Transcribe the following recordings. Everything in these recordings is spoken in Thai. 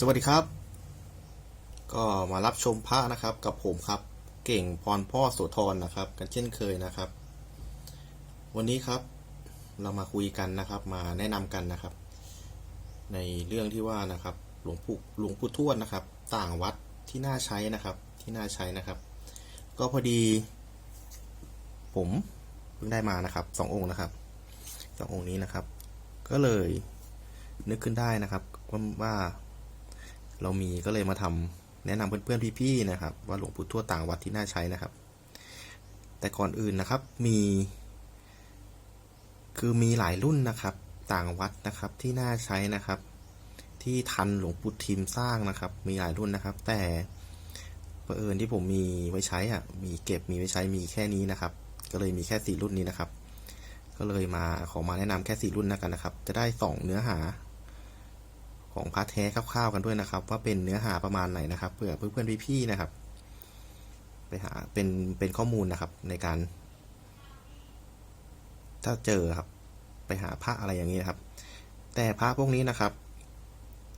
สวัสดีครับ ก็มารับชมพระนะครับกับผมครับ เก่งพรพ่อโสธรนะครับ กันเช่นเคยนะครับ วันนี้ครับเรามาคุยกันนะครับ มาแนะนำกันนะครับ ในเรื่องที่ว่านะครับ หลวงปู่หลวงปู่ทวดนะครับ ต่างวัดที่น่าใช้นะครับ ที่น่าใช้นะครับ ก็พอดี ผมเพิ่งได้มานะครับสององค์นะครับสององค์นี้นะครับ ก็เลยนึกขึ้นได้นะครับว่า เรามีก็เลยมาทำแนะนำเพื่อนๆพี่ๆนะครับ ว่าหลวงปู่ทวดต่างวัดที่น่าใช้นะครับ แต่ก่อนอื่นนะครับมี คือมีหลายรุ่นนะครับต่างวัดนะครับที่น่าใช้นะครับ ที่ทันหลวงปู่ทิมสร้างนะครับ มีหลายรุ่นนะครับ แต่เผอิญที่ผมมีไว้ใช้อะมีเก็บมีไว้ใช้มีแค่นี้นะครับ ก็เลยมีแค่สี่รุ่นนี้นะครับ ก็เลยมาขอมาแนะนำแค่สี่รุ่นนะกันนะครับ จะได้สองเนื้อหา ของพาร์ทแท้คร่าวๆกันด้วยนะครับ ว่าเป็นเนื้อหาประมาณไหนนะครับเพื่อเพื่อนๆพี่ๆนะครับ ไปหาเป็นเป็นข้อมูลนะครับในการ ถ้าเจอครับ ไปหาพระอะไรอย่างนี้นะครับ แต่พระพวกนี้นะครับ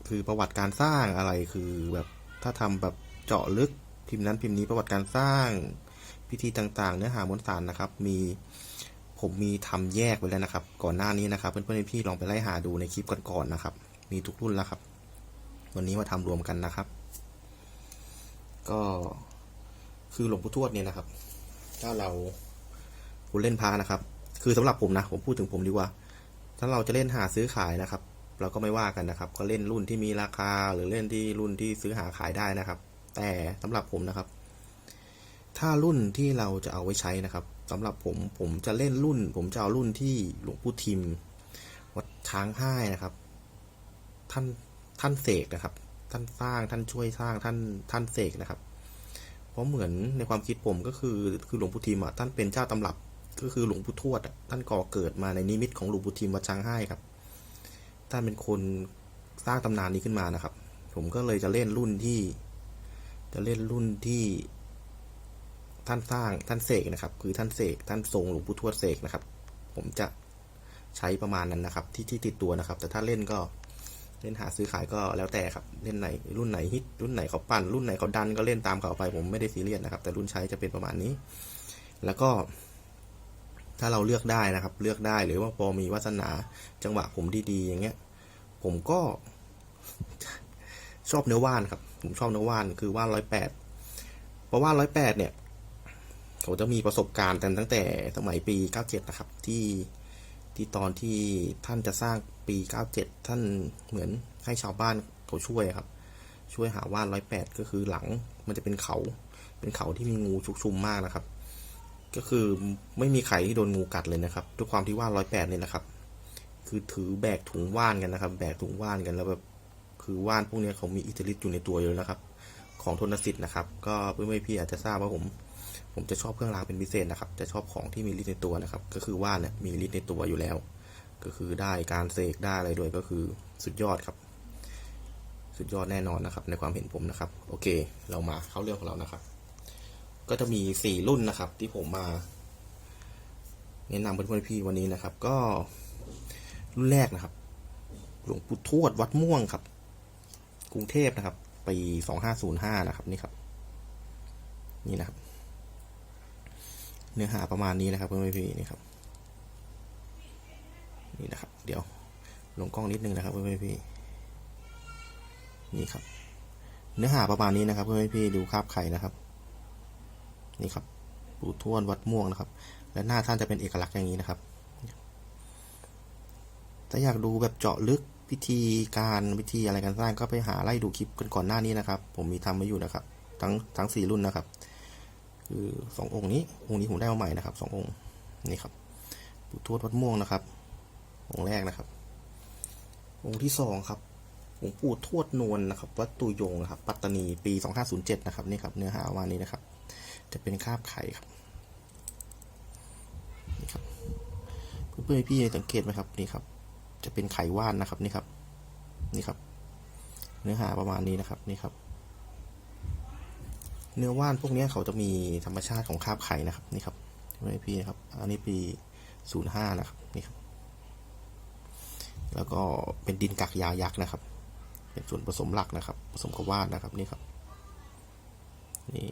คือประวัติการสร้างอะไรคือแบบถ้าทำแบบเจาะลึกพิมพ์นั้นพิมพ์นี้ประวัติการสร้างพิธีต่าง ๆ เนื้อหามวลสารนะครับ มีผมมีทำแยกไว้แล้วนะครับ ก่อนหน้านี้นะครับ เพื่อนๆพี่ลองไปไล่หาดูในคลิปก่อนๆนะครับ มีทุกรุ่นแล้วครับ วันนี้มาทำรวมกันนะครับ ก็คือหลวงปู่ทวดเนี่ยนะครับ ถ้าเราคุณเล่นพานะครับ คือสำหรับผมนะ ผมพูดถึงผมดีกว่า ถ้าเราจะเล่นหาซื้อขายนะครับ เราก็ไม่ว่ากันนะครับ ก็เล่นรุ่นที่มีราคาหรือเล่นที่รุ่นที่ซื้อหาขายได้นะครับ แต่สำหรับผมนะครับ ถ้ารุ่นที่เราจะเอาไว้ใช้นะครับสำหรับผมผมจะเล่นรุ่น ผมจะเอารุ่นที่หลวงปู่ทิมวัดช้างห้ายนะครับ ท่านท่านเสกนะครับ ท่านสร้างท่านช่วยสร้างท่านท่านเสกนะครับ เพราะเหมือนในความคิดผมก็คือคือหลวงปู่ทิมอะท่านเป็นเจ้าตำรับก็คือหลวงปู่ทวดท่านก่อเกิดมาในนิมิตของหลวงปู่ทิมวัดช้างให้ครับ ท่านเป็นคนสร้างตำนานนี้ขึ้นมานะครับ ผมก็เลยจะเล่นรุ่นที่ จะเล่นรุ่นที่ท่านสร้างท่านเสกนะครับ คือท่านเสกท่านทรงหลวงปู่ทวดเสกนะครับ ผมจะใช้ประมาณนั้นนะครับ ที่ที่ติดตัวนะครับ แต่ถ้าเล่นก็ เล่นหาซื้อขายก็แล้วแต่ครับ เล่นไหนรุ่นไหนฮิตรุ่นไหนเขาปั่น รุ่นไหนเขาดันก็เล่นตามเขาไป ผมไม่ได้ซีเรียสนะครับ แต่รุ่นใช้จะเป็นประมาณนี้ แล้วก็ ถ้าเราเลือกได้นะครับ เลือกได้หรือว่าพอมีวาสนาจังหวะผมดีๆอย่างเงี้ย ผมก็ ชอบเนื้อว่านครับ ผมชอบเนื้อว่านคือว่านร้อยแปดเพราะว่านร้อยแปดเนี่ยเขาจะมีประสบการณ์ตั้งแต่สมัยปี97นะครับ ที่ที่ตอนที่ท่านจะสร้าง ปี 97 ท่านเหมือนให้ชาวบ้านเขาช่วยครับ ช่วยหาว่านร้อยแปดก็คือหลังมันจะเป็นเขา เป็นเขาที่มีงูชุกชุมมากนะครับ ก็คือไม่มีใครที่โดนงูกัดเลยนะครับด้วยความที่ว่านร้อยแปดเนี่ยนะครับ คือถือแบกถุงว่านกันนะครับ แบกถุงว่านกันแล้วแบบคือว่านพวกนี้เขามีอิทธิฤทธิ์อยู่ในตัวอยู่แล้วนะครับ ของทนสิทธิ์นะครับ ก็เพื่อนๆพี่อาจจะทราบว่าผม ผมจะชอบเครื่องรางเป็นพิเศษนะครับ จะชอบของที่มีฤทธิ์ในตัวนะครับ ก็คือว่านเนี่ยมีฤทธิ์ในตัวอยู่แล้ว ก็คือได้การเสกได้อะไรด้วยก็คือสุดยอดครับ สุดยอดแน่นอนนะครับ ในความเห็นผมนะครับ โอเค เรามาเข้าเรื่องของเรานะครับ ก็จะมีสี่รุ่นนะครับ ที่ผมมาแนะนำเพื่อนๆพี่วันนี้นะครับ ก็รุ่นแรกนะครับ หลวงปู่ทวดวัดม่วงครับ กรุงเทพนะครับปีสองห้าศูนย์ห้านะครับนี่ครับ นี่นะครับ เนื้อหาประมาณนี้นะครับเพื่อนๆพี่นี่ครับ นี่นะครับ เดี๋ยวลงกล้องนิดนึงนะครับเพื่อนพี่นี่ครับ เนื้อหาประมาณนี้นะครับเพื่อนพี่ดูคาบไข่นะครับ นี่ครับปู่ทวดวัดม่วงนะครับ และหน้าท่านจะเป็นเอกลักษณ์อย่างนี้นะครับถ้าอยากดูแบบเจาะลึกพิธีการวิธีอะไรการสร้างก็ไปหาไล่ดูคลิปกันก่อนหน้านี้นะครับ ผมมีทำไว้อยู่นะครับ ทั้งทั้งสี่รุ่นนะครับ คือสององค์นี้องค์นี้ผมได้มาใหม่นะครับสององค์นี่ครับปู่ทวดวัดม่วงนะครับ องค์แรกนะครับ องค์ที่สองครับหลวงปู่ทวดนวลนะครับ วัดตุยงนะครับ ปัตตานีปีสองห้าศูนย์เจ็ดนะครับนี่ครับ เนื้อหาวันนี้นะครับ จะเป็นคาบไข่ครับนี่ครับเพื่อนๆพี่สังเกตไหมครับนี่ครับ จะเป็นไข่ว่านนะครับนี่ครับ นี่ครับ เนื้อหาประมาณนี้นะครับนี่ครับ เนื้อว่านพวกนี้เขาจะมีธรรมชาติของคาบไข่นะครับนี่ครับไม่อนๆพี่นะครับ อันนี้ปีศูนย์ห้านะครับนี่ครับ แล้วก็เป็นดินกักยายักษ์นะครับ เป็นส่วนผสมหลักนะครับ ผสมกับว่านนะครับนี่ครับนี่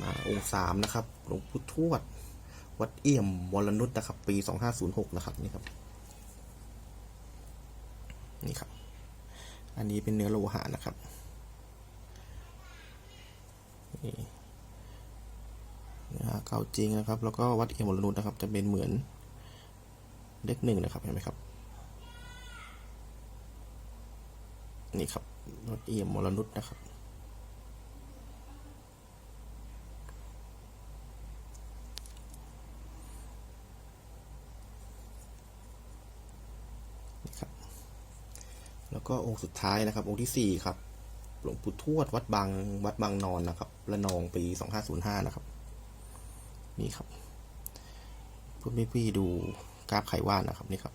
มาองค์สามนะครับหลวงปู่ทวด วัดเอี่ยมวรนุชนะครับ ปีสองห้าศูนย์หกนะครับนี่ครับนี่ครับ อันนี้เป็นเนื้อโลหะนะครับนี่เนื้อหาเก่าจริงนะครับ แล้วก็วัดเอี่ยมวรนุชนะครับ จะเป็นเหมือนเลขหนึ่งนะครับเห็นไหมครับ นี่ครับวัดเอียมวรนุชนะครับ นี่ครับ แล้วก็องค์สุดท้ายนะครับ องค์ที่สี่ครับ หลวงปู่ทวดวัดบางวัดบางนอนนะครับ ระนองปีสองห้าศูนย์ห้านะครับ นี่ครับ เพื่อพี่พี่ๆดูกราฟไขว่านนะครับนี่ครับ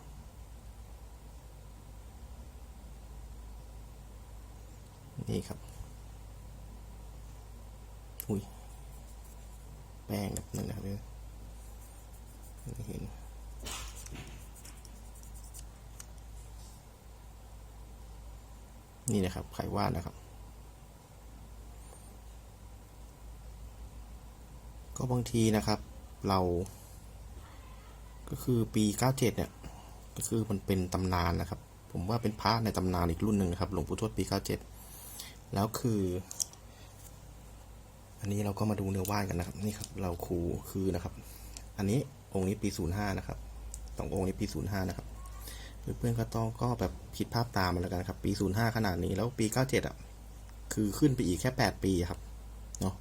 นี่ครับ อุ้ย แป้งแบบนึงนะครับเนี่ยไม่เห็นนี่นะครับไขว่านนะครับ ก็บางทีนะครับ เรา ก็คือปีเก้าเจ็ดเนี่ยก็คือมันเป็นตำนานนะครับ ผมว่าเป็นพระในตำนานอีกรุ่นหนึ่งนะครับ หลวงปู่ทวดปีเก้าเจ็ด แล้วคือ อันนี้เราก็มาดูเนื้อว่านกันนะครับ นี่ครับ เราคูคือนะครับ อันนี้องค์นี้ปีศูนย์ห้านะครับสององค์นี้ปีศูนย์ห้านะครับ เพื่อนๆก็ต้องก็แบบคิดภาพตามมาแล้วกันครับ ปี05ขนาดนี้แล้วปี97อะ คือขึ้นไปอีกแค่8ปีครับ เนาะ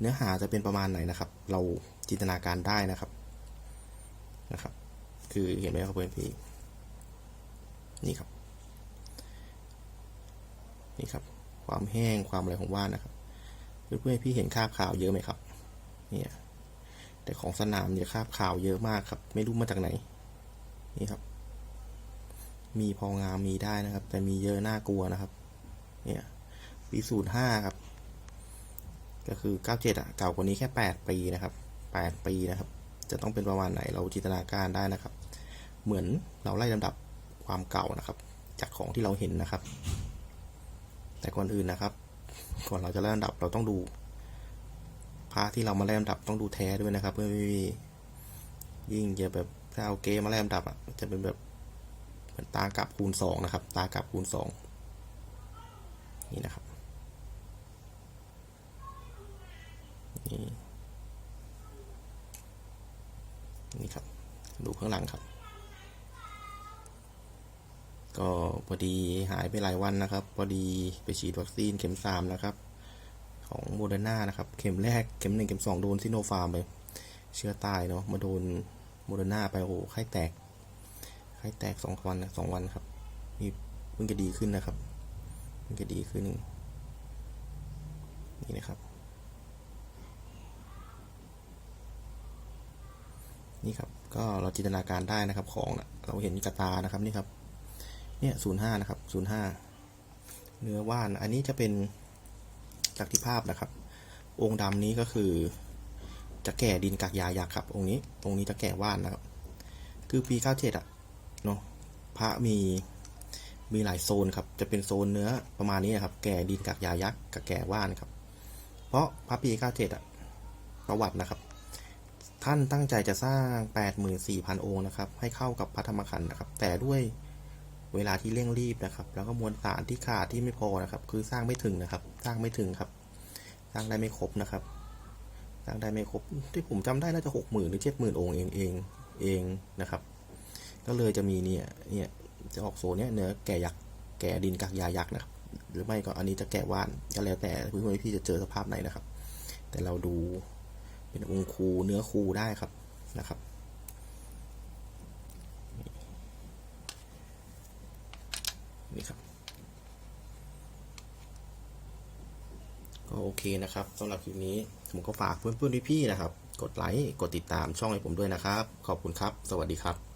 เนื้อหาจะเป็นประมาณไหนนะครับ เราจินตนาการได้นะครับ นะครับ คือเห็นไหมครับเพื่อนพี่นี่ครับ นี่ครับ ความแห้งความอะไรของว่านนะครับเพื่อนๆพี่เห็นคราบขาวเยอะไหมครับ เนี่ย แต่ของสนามเนี่ยคราบขาวเยอะมากครับ ไม่รู้มาจากไหน นี่ครับ มีพองามมีได้นะครับ แต่มีเยอะน่ากลัวนะครับ เนี่ย ปีศูนย์ห้าครับ ก็คือเก้าเจ็ดอะ เก่ากว่านี้แค่แปดปีนะครับแปดปีนะครับ จะต้องเป็นประมาณไหนเราจินตนาการได้นะครับ เหมือนเราไล่ลำดับความเก่านะครับ จากของที่เราเห็นนะครับ แต่ก่อนอื่นนะครับ ก่อนเราจะไล่ลำดับเราต้องดูพระที่เรามาไล่ลำดับต้องดูแท้ด้วยนะครับ เพื่อพี่ๆยิ่งจะแบบถ้าเอาเกมมาไล่ลำดับอะจะเป็นแบบเหมือนตากลับคูณสองนะครับ ตากลับคูณสองนี่นะครับนี่นี่ครับ ดูข้างหลังครับ ก็พอดีหายไปหลายวันนะครับ พอดีไปฉีดวัคซีนเข็มสามนะครับ ของโมเดอร์นานะครับ เข็มแรกเข็มหนึ่งเข็มสองโดนซิโนฟาร์มไป เชื้อตายเนาะมาโดนโมเดอร์นาไปโอ้โหไข้แตกไข้แตกสองวันสองวันครับนี่เพิ่งจะดีขึ้นนะครับเพิ่งจะดีขึ้นนี่นะครับ นี่ครับก็เราจินตนาการได้นะครับของนะเราเห็นกระตานะครับนี่ครับ เนี่ยศูนย์ห้านะครับศูนย์ห้าเนื้อว่าน อันนี้จะเป็นจากที่ภาพนะครับ องค์ดำนี้ก็คือ จะแก่ดินกากยายักษ์ครับ องค์นี้องค์นี้จะแก่ว่านนะครับ คือปีเก้าเจ็ดอะเนาะพระมีมีหลายโซนครับ จะเป็นโซนเนื้อประมาณนี้นครับ แก่ดินกากยายักษ์กับแก่ว่านครับ เพราะพระปีเก้าเจ็ดอะประวัตินะครับ ท่านตั้งใจจะสร้างแปดหมื่นสี่พันองค์นะครับ ให้เข้ากับพระธรรมขันธ์นะครับ แต่ด้วย เวลาที่เร่งรีบนะครับ แล้วก็มวลสารที่ขาดที่ไม่พอนะครับ คือสร้างไม่ถึงนะครับ สร้างไม่ถึงครับ สร้างได้ไม่ครบนะครับ สร้างได้ไม่ครบ ที่ผมจำได้น่าจะหกหมื่นหรือเจ็ดหมื่นองค์เองเองเองนะครับ ก็เลยจะมีเนี่ยเนี่ยจะออกโซนเนี่ยเนื้อแก่ยักษ์แก่ดินกากยายักษ์นะครับ หรือไม่ก็อันนี้จะแก่ว่านก็แล้วแต่เพื่อนๆพี่จะเจอสภาพไหนนะครับ แต่เราดูเป็นองค์คูเนื้อคูได้ครับ นี่ครับ ก็โอเคนะครับสำหรับคลิปนี้ผมก็ฝากเพื่อนๆพี่ๆนะครับ กดไลค์ กดติดตามช่องให้ผมด้วยนะครับ ขอบคุณครับ สวัสดีครับ